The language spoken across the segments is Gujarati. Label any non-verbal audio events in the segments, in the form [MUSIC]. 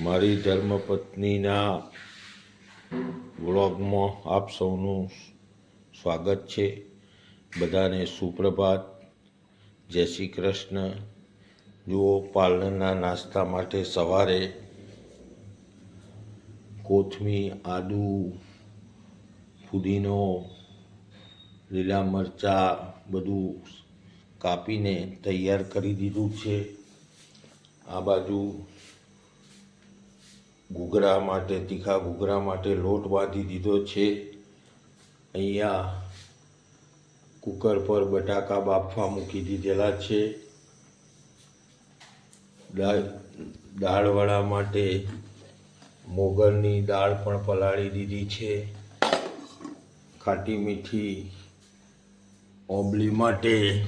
મારી ધર્મપત્નીના વ્લોગમાં આપ સૌનું સ્વાગત છે. બધાને સુપ્રભાત. જય શ્રી કૃષ્ણ. જુઓ, પાલનના નાસ્તા માટે સવારે કોથમીર આદુ, ફુદીનો, લીલા મરચાં બધું કાપીને તૈયાર કરી દીધું છે. આ બાજુ ઘૂઘરા માટે, તીખા ઘૂઘરા માટે લોટ બાંધી દીધો છે. અહીંયા કુકર પર બટાકા બાફવા મૂકી દીધેલા છે. દાળ, દાળવડા માટે મોગરની દાળ પણ પલાળી દીધી છે. ખાટી મીઠી ઓબલી માટે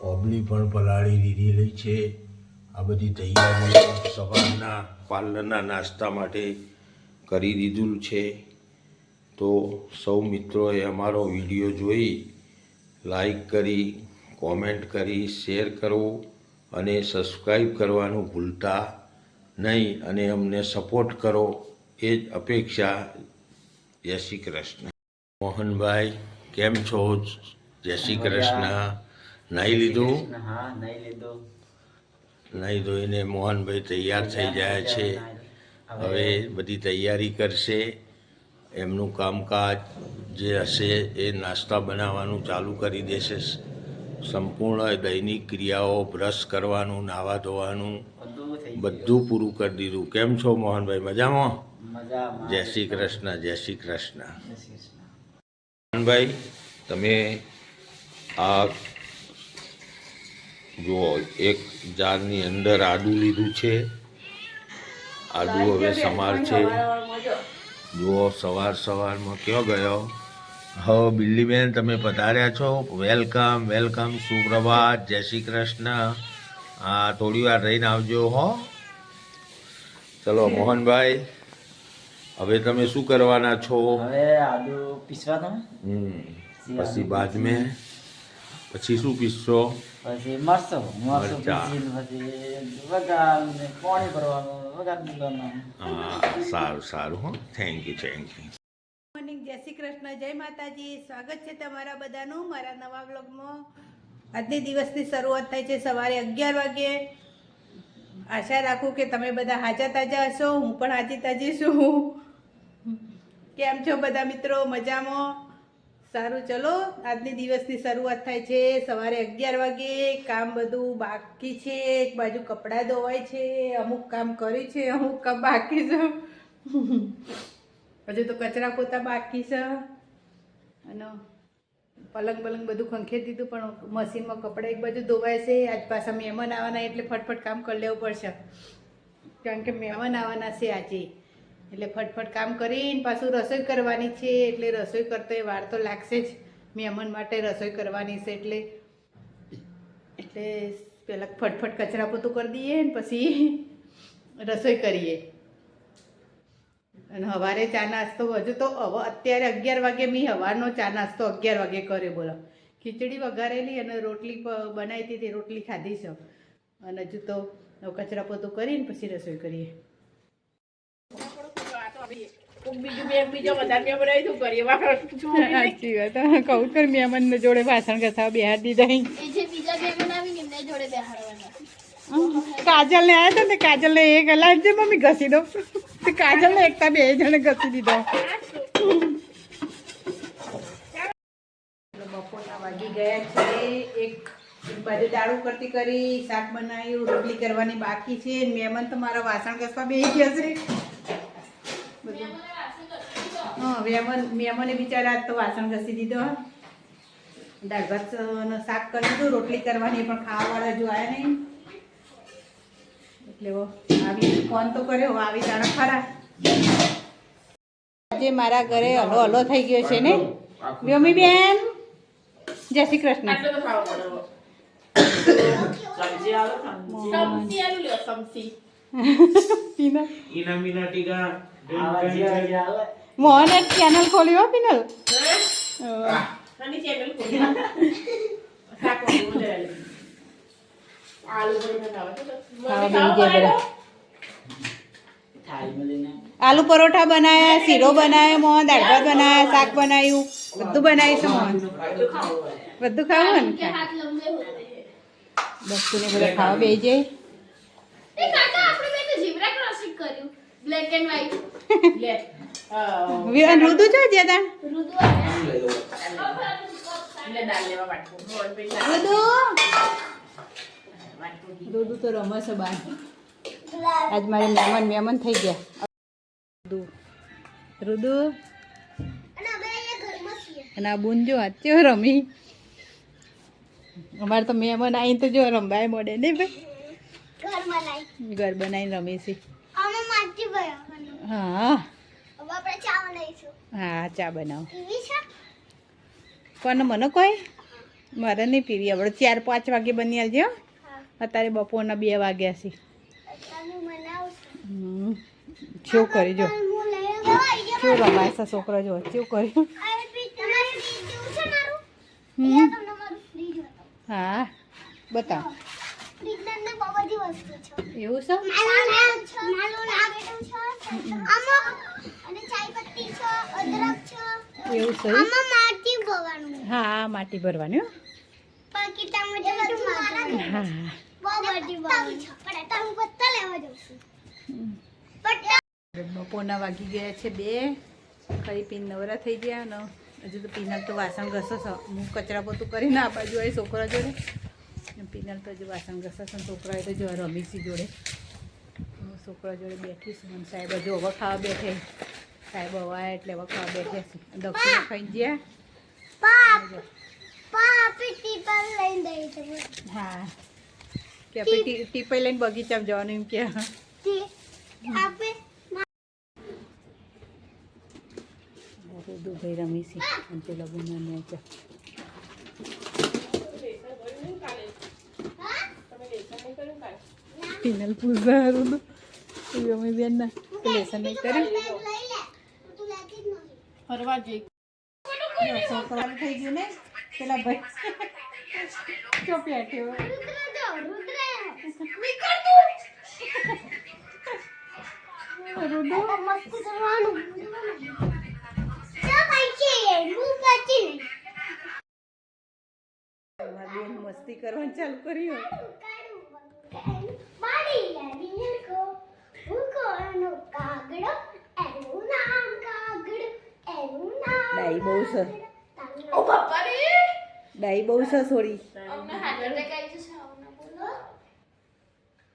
ઓબલી પણ પલાળી દીધેલી છે. આ બધી તૈયારી સવારના પાર્લરના નાસ્તા માટે કરી દીધું છે. તો સૌ મિત્રોએ અમારો વીડિયો જોઈ, લાઈક કરી, કોમેન્ટ કરી, શેર કરો અને સબસ્ક્રાઈબ કરવાનું ભૂલતા નહીં અને અમને સપોર્ટ કરો. એ જ અપેક્ષા. જય શ્રી કૃષ્ણ. મોહનભાઈ, કેમ છો? જય શ્રી કૃષ્ણ. નાહી લીધું? હા નહીં લીધો. નાહી ધોઈને મોહનભાઈ તૈયાર થઈ જાય છે. હવે બધી તૈયારી કરશે. એમનું કામકાજ જે હશે એ નાસ્તા બનાવવાનું ચાલુ કરી દેશે. સંપૂર્ણ દૈનિક ક્રિયાઓ બ્રશ કરવાનું નાવા ધોવાનું બધું પૂરું કરી દીધું. કેમ છો મોહનભાઈ? મજામાં? જય શ્રી કૃષ્ણ. જય શ્રી કૃષ્ણ. મોહનભાઈ તમે આ જુઓ એક જારની અંદર આદુ લીધું છે. આદુ હવે સમાર છે. જુઓ સવાર સવારમાં કયો ગયો? હો બિલ્લીબેન તમે પધાર્યા છો. વેલકમ વેલકમ સુપ્રભાત. જય શ્રી કૃષ્ણ. હા થોડી વાર રહીને આવજો હો. ચલો મોહનભાઈ હવે તમે શું કરવાના છો? હવે આદુ પીસવાના. હમ પછી બાદ મેં પછી શું પીસશો? પછી મરચો મરચો. પીસીને પછી વઘાર ને પાણી ભરવાનું વઘાર મૂકવાનું. હા સારું સારું હો. Thank you thank you morning જય શ્રી કૃષ્ણ જય માતાજી. સ્વાગત છે તમારા બધાનું મારા નવા બ્લોગમાં આજની દિવસની શરૂઆત થાય છે સવારે અગિયાર વાગે. આશા રાખું કે તમે બધા હાજા તાજા હશો હું પણ હાજી તાજી છું. કેમ છો બધા મિત્રો? મજામાં? સારું, ચલો. આજની દિવસની શરૂઆત થાય છે. સવારે અગિયાર વાગે કામ બધું બાકી છે. એક બાજુ કપડાં ધોવાય છે. અમુક કામ કર્યું છે, અમુક કામ બાકી છે. હજુ તો કચરા પોતા બાકી છે. અને પલંગ પલંગ બધું ખંખેરી દીધું, પણ મશીનમાં કપડાં એક બાજુ ધોવાય છે. આજ પાછા મહેમાન આવવાના, એટલે ફટફટ કામ કરી લેવું પડશે. કારણ કે મહેમાન આવવાના છે આજે. એટલે ફટફટ કામ કરીને પાછું રસોઈ કરવાની છે, એટલે રસોઈ કરતો વાર તો લાગશે જ. મહેમાન માટે રસોઈ કરવાની છે, એટલે એટલે પહેલાં ફટફટ કચરા પોતું કરી દઈએ ને પછી રસોઈ કરીએ. અને સવારે ચા નાસ્તો હજુ તો અત્યારે અગિયાર વાગે મેં સવારનો ચા નાસ્તો અગિયાર વાગે કર્યો બોલો. ખીચડી વઘારેલી અને રોટલી બનાવી હતી તે રોટલી ખાધી છે. અને હજુ તો કચરા પોતું કરીને પછી રસોઈ કરીએ. સાચી વાત. કહું કર મહેમાન જોડે વાસણ ઘસા બિહાર દીધા એ જે બીજા બે બનાવીને એમને જોડે બેહાડવાના. કાજલ ને આવ્યા ને કાજલ ને એક લાવજે મમ્મી ઘસી દો કાજલ ને એકતા બે જણે ઘસી દીધો. બપોરના વાગી ગયા છે. એક એક બાજુ દાળું કરતી કરી શાક બનાવ્યું રોટલી કરવાની બાકી છે. મહેમાન તો મારા વાસણ ઘસવા બેસી ગયા છે. બધું હા મહેમાન મહેમાને બિચારા આજ તો વાસણ ઘસી દીધો દાળ ભાત અને શાક કરી દીધું રોટલી કરવાની પણ ખાવાવાળા જો આવ્યા નહીં. એટલે આવી ફોન તો કર્યો આવી જાણો ખરા. આજે મારા ઘરે હલો હલો થઈ ગયો છે ને. વ્યોમી બેન જય શ્રી કૃષ્ણ. સમજી આલો સમજી. [LAUGHS] મોહન એક ચેનલ ખોલી હો પિનલ. આલુ પરોઠા બનાયા શીરો બનાવ્યો મોહન દાળ ભાત બનાવ્યા શાક બનાવ્યું બધું બનાવ્યું છે મોહન બધું ખાવું ને? બસ્તુને બધા ખાવા બેસી જાય. બ્લેક એન્ડ વ્હાઈટ રુદુ છો જ્યાં રુદુ રુદુ. તો રમે છે બાર. આજ મારે મહેમાન મહેમાન થઈ ગયા. રુદુ. રુદુ? અને અમે અહીંયા ઘરમાં છીએ. અને આ બુન જો આજ કેવો રમી? અમારે તો મહેમાન આવીને તો જો રમવાય મોડે ને ભાઈ? ઘર બનાવીને રમી છે અમે માટી બનાવવાનું હા. હવે આપણે ચા બનાવીશું. હા ચા બનાવો. ટીવી છે? કોને મને કોઈ? મારે નહીં પીવી. આપણે ચાર પાંચ વાગે બની આવજો અત્યારે બપોરના બે વાગ્યા છે. શું કરી જો શું રમાય છે છોકરો જો શું કર્યું? હા બતાવ. ફ્રીજની બહુ બધી વસ્તુ છે. એવું છે? નાનું છે નાનું લાગેલું છે આમાં અને ચાય પત્તી છે અદરક છે. એવું છે આમાં માટી ભરવાનું. હા માટી ભરવાની હો. પાકીટામાં બધું મારવાનું હા બહુ બધી ભરવાની છે. પણ અત્યારે પત્તા લેવા જાઉં છું. પત્તા બપોરના વાગી ગયા છે બે. ખાઈ પીને નવરા થઈ ગયા ને હજુ તો પીનલ તો વાસણ ઘસો છો હું કચરા પોતું કરીને આ બાજુ આવી છોકરા જોડે. પીનલ તો જો વાસણ ઘસો છોકરા એ તો જો રમીશી જોડે. હું છોકરા જોડે બેઠી છું અને સાહેબ હજુ વખાવા ખાવા બેઠે. સાહેબ હવે એટલે હવે ખાવા બેઠ્યા છે. દક્ષિણ ખાઈ ગયા. હા. કે આપણે ટીપાઈ લઈને બગીચામાં જવાનું એમ કે. તે આપે દુબઈ રમી છે અને પેલા ગુના પિનલ પૂછા હારું તો અમે બેન ના લેસન નથી ફરવા જઈ છોકરાને થઈ ગયું ને પેલા ભાઈ ચો પેટ્યો રુદ્ર જો રુદ્ર નીકળ તું રૂડો મસ્ત કરવાનું બેન મસ્તી કરવાનું ચાલુ કર્યું ડાઈ બહુ છે ઓ બાપા રે ડાઈ બહુ છે સોરી અમને હાર્ટ એટેક આવી જશે આવના બોલો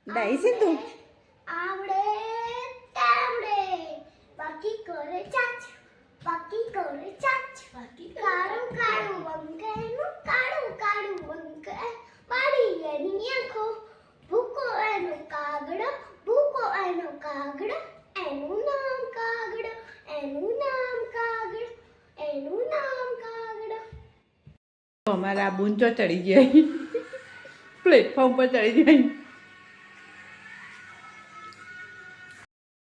ડાઈ છે તું આવડે તાવડે બાકી કરે ચાચ બાકી કરે ચાચ બાકી કાળું કાળું વંકેનું કાળું કાળું વંકે મારી એની આંખો ભૂકો એનો કાગડો ભૂકો એનો કાગડો એનું નામ કાગડો એનું નામ કાગડો એનું નામ કાગડો અમારા બૂંચો ચડી ગયા પ્લેટફોર્મ પર ચડી જાય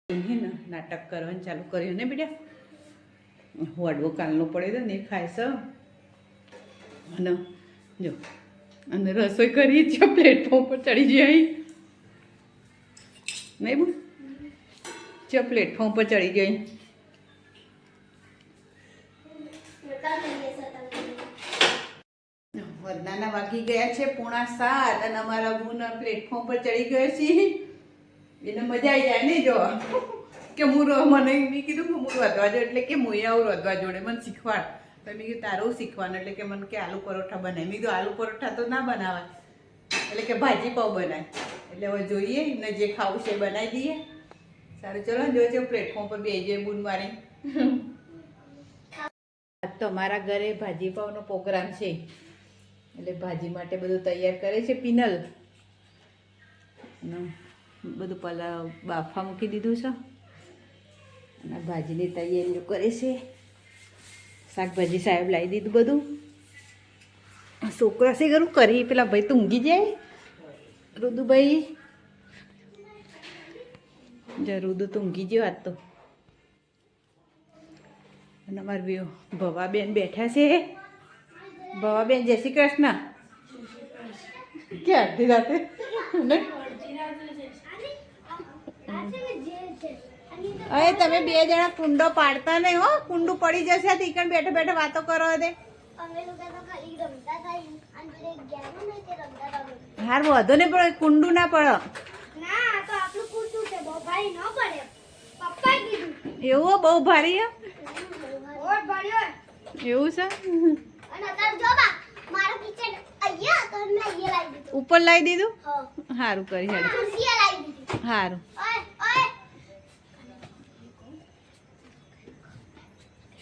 હે નાટક કરવાનું ચાલુ કર્યું ને બેટા? અડવો કાલનો પડ્યો હતો ને, એ ખાય છે જો અને રસોઈ કરીએ જ પ્લેટફોર્મ પર ચડી જાય નહીં બુ? ચ પ્લેટફોર્મ પર ચડી ગઈ વરનાના વાગી ગયા છે પોણા સાત અને અમારા બુન પ્લેટફોર્મ પર ચડી ગયો છે. એને મજા આવી જાય ને જો. કે હું મને મેં કીધું કે હું રોધવા જો એટલે કે હું આવું રોધવા જોડે મને શીખવાડ. તો મેં કીધું તારું શીખવાનું, એટલે કે મને કે આલુ પરોઠા બનાવે મેં કીધું આલુ પરોઠા તો ના બનાવાય. એટલે કે ભાજી પાવ બનાય. એટલે હવે જોઈએ ને જે ખાવું છે બનાવી દઈએ. સારું, ચલો ને જોજો પ્લેટફોર્મ પર બે જોઈએ બૂન મારી આજ તો અમારા ઘરે ભાજી પાવનો પ્રોગ્રામ છે. એટલે ભાજી માટે બધું તૈયાર કરે છે પિનલ. બધું પલાવ બાફા મૂકી દીધું છે. અને ભાજીની તૈયારીઓ કરે છે. શાકભાજી સાહેબ લાવી દીધું બધું. છોકરા છે ખરું કરી પેલા ભાઈ તો ઊંઘી જાય. રુદુભાઈ. જો રુદુ તો ઊંઘી ગયો આજ તો. અને અમારા બે ભવાબેન બેઠા છે. ભવાબેન જય શ્રી કૃષ્ણ. કે અડધી રાતે? ને હવે તમે બે જણા કુંડો પાડતા નહીં હો. કુંડું પડી જશે ટીકણ બેઠા બેઠા વાતો કરો દે. હાર વધુ ને પણ કુંડું ના પડો. પડે. એવું બહુ ભારી એવું છે? ઉપર લાવી દીધું? સારું કરી સારું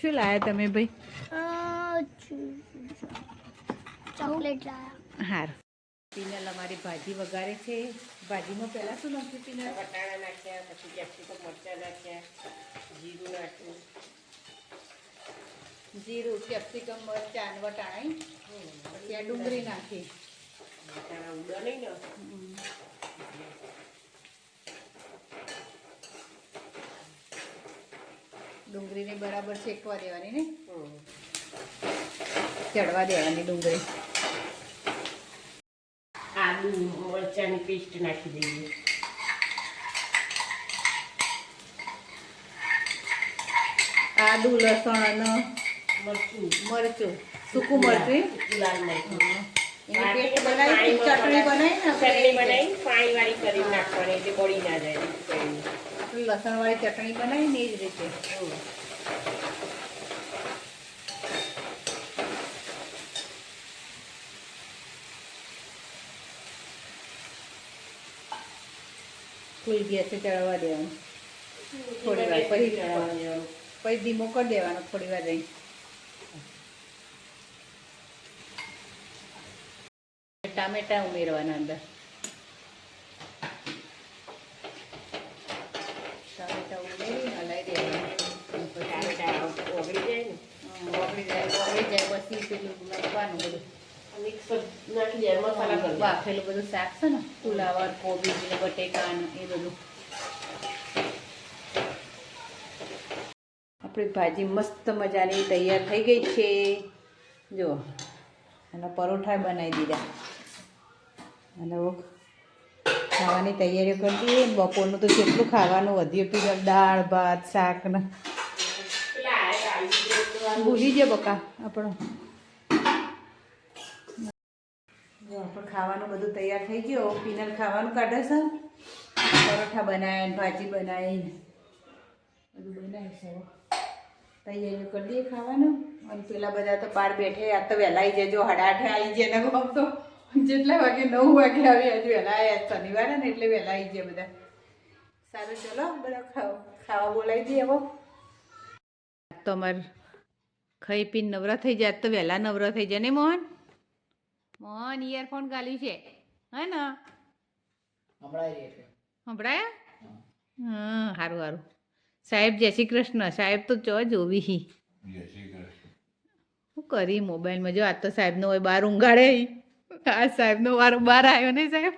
શું લાયા તમે ભાઈ? ચોકલેટ લાયા. હારું. પીનલ અમારી ભાજી વઘારે છે. ભાજીમાં પહેલાં શું નાખ્યું પીનલ? વટાણા નાખ્યા પછી કેપ્સિકમ મરચાં નાખ્યા જીરું નાખ્યું. જીરું કેપ્સિકમ મરચાં અને વટાણા પછી આ ડુંગળી નાખી. વટાણા ઉડા નહીં ને? ડુંગળીને બરાબર શેકવા દેવાની ને? ચડવા દેવાની ડુંગળી. આદુ મરચાંની પેસ્ટ નાખી દઈએ. આદુ લસણ અને મરચું. મરચું. સૂકું મરચું. લાલ મરચું. એની પેસ્ટ બનાવી ચટણી બનાવી ને ચટણી બનાવી પાણી વાળી કરી નાખવાની એટલે બળી ના જાય. લસણ વાળી ચટણી બનાવી ને એ જ રીતે. ફૂલ ગેસે ચડવા દેવાનું થોડી વાર પછી ચડવા દેવાનું. પછી ધીમો કરી દેવાનો થોડી વાર રહી ટામેટા ઉમેરવાના અંદર ટામેટા ઉમેરી હલાવી દેવાનું જાય ને ઓગળી જાય ઓગળી જાય પછી પેલું બધું મિક્સ નાખી દે મસાલા બાફેલું બધું શાક છે ને ફુલાવર કોબીજ ને બટેકા એ બધું આપણી ભાજી મસ્ત મજાની તૈયાર થઈ ગઈ છે. જો અને પરોઠા બનાવી દીધા. અને ખાવાની તૈયારીઓ કરી દઈએ બપોરનું તો કેટલું ખાવાનું વધ્યું પીધું દાળ, ભાત, શાક ને. ભૂલી જાય બકા આપણો. આપણે ખાવાનું બધું તૈયાર થઈ ગયો. પીનલ ખાવાનું કાઢે છે. પરોઠા બનાવીને, ભાજી બનાવી બધું બનાવી છે હવે. તૈયારીઓ કરી દઈએ ખાવાનું. અને પેલા બધા તો બહાર બેઠે, આ તો વહેલા આવી જાય જો હડાઠે આવી જાય ને તો જેટલા વાગે નવ વાગે આવી હજુ વહેલા આવ્યા શનિવારે ને એટલે વહેલા આવી જાય બધા. સારું ચલો બધા ખાવા ખાવા બોલાવી દઈએ હવે. તો અમારે ખાઈ પીને નવરા થઈ જાય તો વહેલા નવરા થઈ જાય ને મોહન? મોહન ઇયરફોન ગાલ્યું છે. હે ને? સંભળાયા હા. સારું સારું સાહેબ જય શ્રી કૃષ્ણ. સાહેબ તો ચો જોવી હી. શું કરી મોબાઈલમાં? જો આજ તો સાહેબનો હોય બાર ઊંઘાડે. આ સાહેબનો વારો, બહાર આવ્યો નહીં, સાહેબ.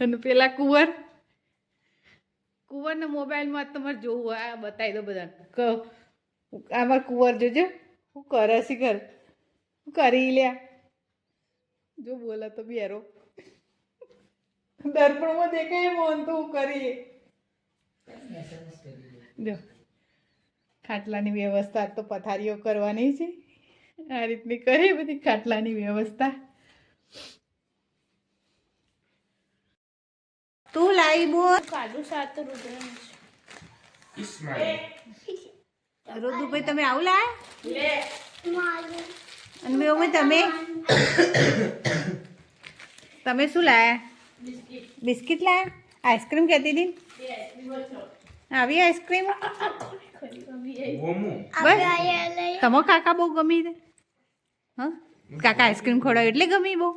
અને પેલા કુંવર, કુંવરને મોબાઈલમાં તમારે જોવું આ બતાવી દો બધાને. કહો આમાં કુંવર જોજો. હું કરે છે કર હું કરી લ્યા? જો બોલા તો બેરો. દર્પણમાં દેખાય મોહન તો હું કરીએ. જો. ખાટલાની વ્યવસ્થા તો પથારીઓ કરવાની છે. આ રીતની કરી બધી ખાટલાની વ્યવસ્થા. તું લાવી બોલ. કાઢું સાત રુદ્ર રોદુભાઈ તમે આવું લાયા? અને મેં તમે? તમે શું લાયા? બિસ્કિટ. લાયા? આઈસ્ક્રીમ કહેતી હતી? આવી આઈસ્ક્રીમ? બસ. તમો કાકા બહુ ગમી દે હા? કાકા આઈસ્ક્રીમ ખવડાવ્યું એટલે ગમી બહુ.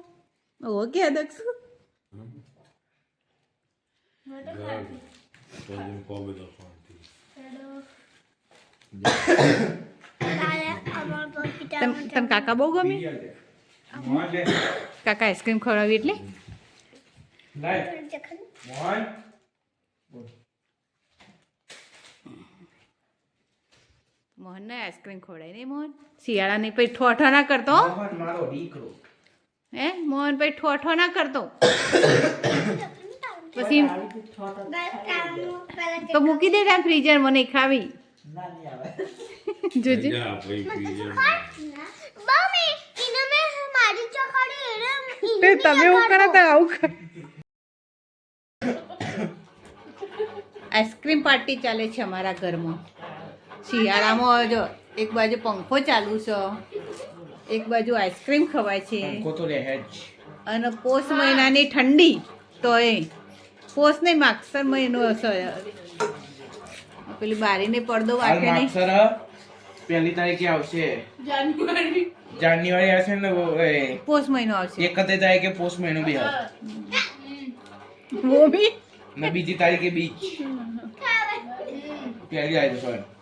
ઓકે અદક્ષ દક્ષુ. તમ તમ કાકા બહુ ગમી? કાકા આઈસ્ક્રીમ ખવડાવી એટલે? મોહનને આઈસ્ક્રીમ ખવડાય નહીં મોહન. શિયાળાની પછી ઠોઠો ના કરતો મારો દીકરો. હે મોહન ભાઈ ઠોઠો ના કરતો. [COUGHS] પછી પછી તો મૂકી દે ત્યાં ફ્રીજર મને ખાવી. [LAUGHS] જોજે. તમે એવું કરો. તો આવું આઈસ્ક્રીમ પાર્ટી ચાલે છે અમારા ઘરમાં. શિયાળામાં જો એક બાજુ પંખો ચાલુ છે એક બાજુ આઈસ્ક્રીમ ખવાય છે. પંખો તો રહે જ. અને પોષ મહિનાની ઠંડી તો એ પોષ નહીં માગસર મહિનો હશે. પેલી બારીને પડદો વાંકે નહીં. માગસર પહેલી તારીખે આવશે. જાન્યુઆરી. આવશે ને પોષ મહિનો આવશે. એકત્રીસ તારીખે પોષ મહિનો બી આવશે वो બી? ને બીજી તારીખે બીચ. પહેલી આવી જશે.